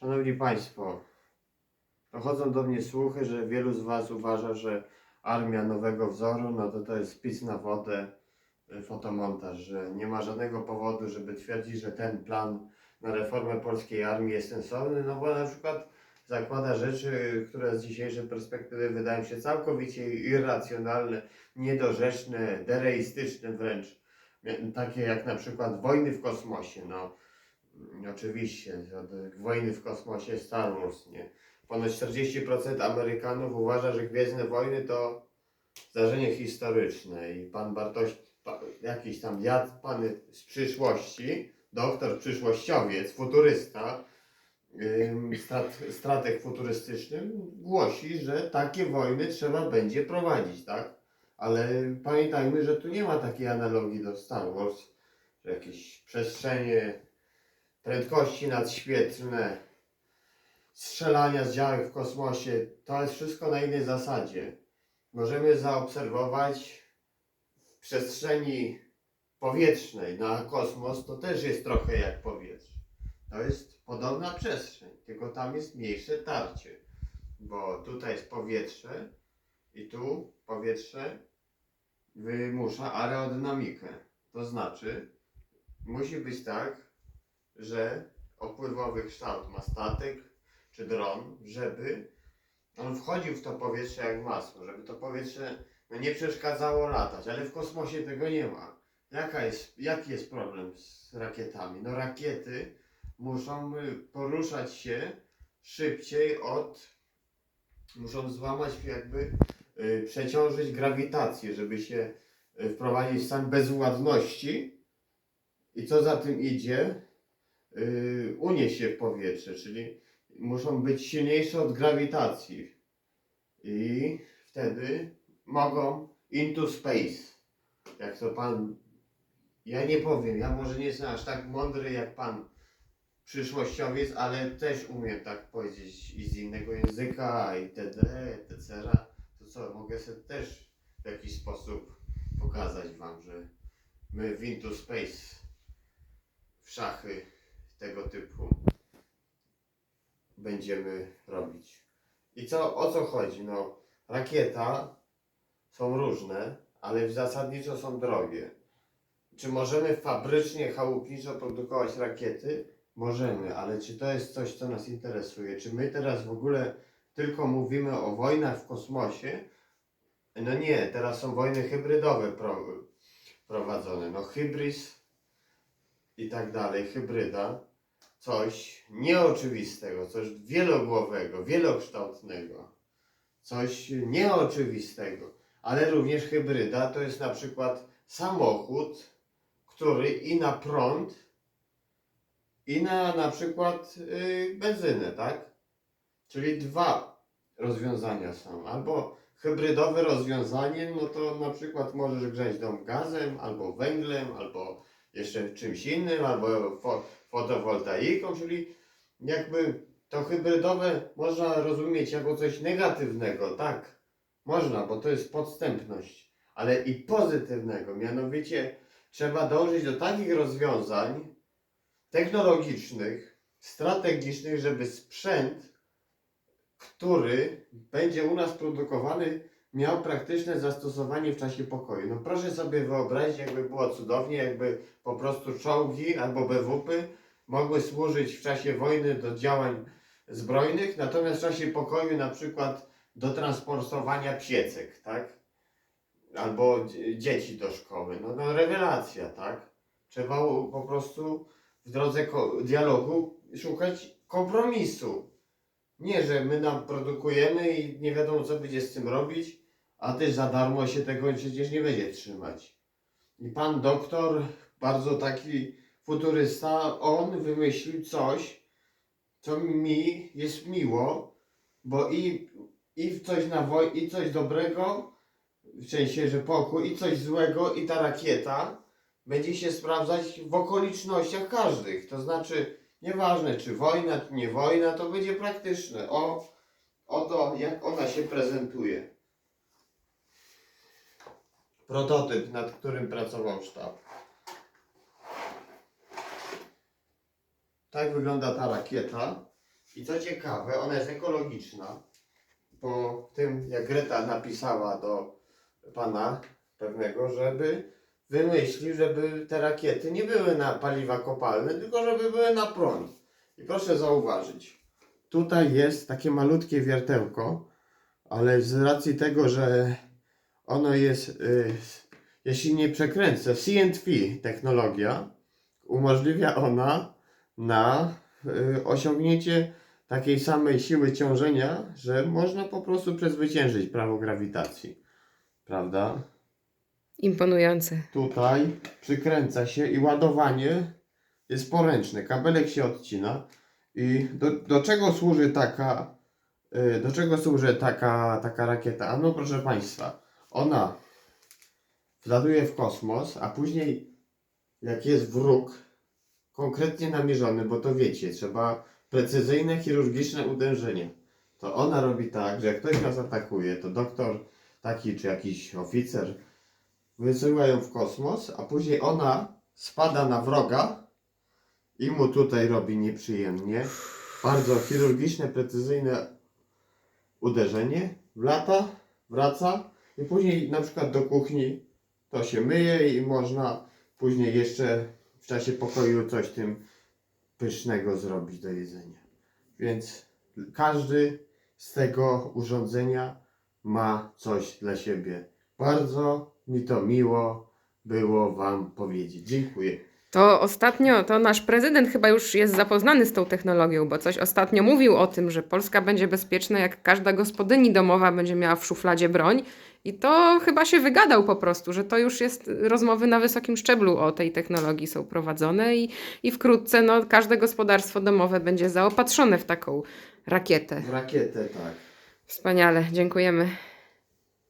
Szanowni Państwo, dochodzą do mnie słuchy, że wielu z Was uważa, że armia nowego wzoru, no to to jest spis na wodę, y, fotomontaż, że nie ma żadnego powodu, żeby twierdzić, że ten plan na reformę polskiej armii jest sensowny, no bo na przykład zakłada rzeczy, które z dzisiejszej perspektywy wydają się całkowicie irracjonalne, niedorzeczne, dereistyczne wręcz, takie jak na przykład wojny w kosmosie, no Oczywiście, wojny w kosmosie Star Wars, nie? Ponoć 40% Amerykanów uważa, że Gwiezdne Wojny to zdarzenie historyczne i pan Bartoś, jakiś tam dziad, pan z przyszłości, doktor przyszłościowiec, futurysta, ym, strat, strateg futurystyczny, głosi, że takie wojny trzeba będzie prowadzić, tak? Ale pamiętajmy, że tu nie ma takiej analogii do Star Wars, że jakieś przestrzenie prędkości nadświetlne, strzelania z działek w kosmosie, to jest wszystko na innej zasadzie. Możemy zaobserwować w przestrzeni powietrznej na kosmos, to też jest trochę jak powietrze. To jest podobna przestrzeń, tylko tam jest mniejsze tarcie, bo tutaj jest powietrze i tu powietrze wymusza aerodynamikę. To znaczy, musi być tak, że opływowy kształt ma statek czy dron, żeby on wchodził w to powietrze jak masło, żeby to powietrze no, nie przeszkadzało latać, ale w kosmosie tego nie ma. Jaka jest, jaki jest problem z rakietami? No rakiety muszą y, poruszać się szybciej od, muszą złamać jakby, y, przeciążyć grawitację, żeby się y, wprowadzić stan bezwładności i co za tym idzie, yy, unieść się w powietrze, czyli muszą być silniejsze od grawitacji. I wtedy mogą into space. Jak to pan. Ja nie powiem, ja może nie jestem aż tak mądry jak pan przyszłościowiec, ale też umiem tak powiedzieć i z innego języka, itd., etc. To co, mogę sobie też w jakiś sposób pokazać wam, że my w into space w szachy tego typu będziemy robić. I co, o co chodzi? No, rakieta są różne, ale zasadniczo są drogie. Czy możemy fabrycznie, chałupniczo produkować rakiety? Możemy, ale czy to jest coś, co nas interesuje? Czy my teraz w ogóle tylko mówimy o wojnach w kosmosie? No nie, teraz są wojny hybrydowe pro, prowadzone. No hybrys i tak dalej, hybryda, coś nieoczywistego, coś wielogłowego, wielokształtnego, coś nieoczywistego, ale również hybryda to jest na przykład samochód, który i na prąd, i na na przykład yy, benzynę, tak? Czyli dwa rozwiązania są. Albo hybrydowe rozwiązanie, no to na przykład możesz grzać dom gazem, albo węglem, albo jeszcze czymś innym, albo fotowoltaiką, czyli jakby to hybrydowe można rozumieć jako coś negatywnego, tak, można, bo to jest podstępność, ale i pozytywnego, mianowicie trzeba dążyć do takich rozwiązań technologicznych, strategicznych, żeby sprzęt, który będzie u nas produkowany, miał praktyczne zastosowanie w czasie pokoju. No proszę sobie wyobrazić, jakby było cudownie, jakby po prostu czołgi albo BWP mogły służyć w czasie wojny do działań zbrojnych, natomiast w czasie pokoju na przykład do transportowania piecek, tak? Albo dzie- dzieci do szkoły. No, no rewelacja, tak? Trzeba po prostu w drodze dialogu szukać kompromisu. Nie, że my nam produkujemy i nie wiadomo co będzie z tym robić, a też za darmo się tego przecież nie będzie trzymać. I pan doktor, bardzo taki futurysta, on wymyślił coś, co mi jest miło, bo i, i coś na woj- i coś dobrego, w sensie, że pokój, i coś złego, i ta rakieta będzie się sprawdzać w okolicznościach każdych. To znaczy, nieważne czy wojna, czy nie wojna, to będzie praktyczne. O, o to, jak ona się prezentuje. Prototyp, nad którym pracował sztab. Tak wygląda ta rakieta I co ciekawe, ona jest ekologiczna. Po tym, jak Greta napisała do pana pewnego, żeby wymyślił, żeby te rakiety nie były na paliwa kopalne, tylko żeby były na prąd. I proszę zauważyć, tutaj jest takie malutkie wiertełko, ale z racji tego, że ono jest, y, jeśli nie przekręcę, CNT technologia, umożliwia ona na y, osiągnięcie takiej samej siły ciążenia, że można po prostu przezwyciężyć prawo grawitacji. Prawda? Imponujące. Tutaj przykręca się i ładowanie jest poręczne. Kabelek się odcina. I do, do czego służy taka y, do czego służy taka, taka rakieta? Ano proszę Państwa, ona wlatuje w kosmos, a później jak jest wróg konkretnie namierzony, bo to wiecie, trzeba precyzyjne chirurgiczne uderzenie. To ona robi tak, że jak ktoś nas atakuje, to doktor taki czy jakiś oficer wysyła ją w kosmos, a później ona spada na wroga i mu tutaj robi nieprzyjemnie. Bardzo chirurgiczne, precyzyjne uderzenie. Wlata, wraca i później na przykład do kuchni to się myje i można później jeszcze w czasie pokoju coś tym pysznego zrobić do jedzenia. Więc każdy z tego urządzenia ma coś dla siebie. Bardzo mi to miło było Wam powiedzieć. Dziękuję. To ostatnio, to nasz prezydent chyba już jest zapoznany z tą technologią, bo coś ostatnio mówił o tym, że Polska będzie bezpieczna, jak każda gospodyni domowa będzie miała w szufladzie broń. I to chyba się wygadał po prostu, że to już jest rozmowy na wysokim szczeblu o tej technologii są prowadzone i, i wkrótce no, każde gospodarstwo domowe będzie zaopatrzone w taką rakietę. W rakietę, tak. Wspaniale, dziękujemy.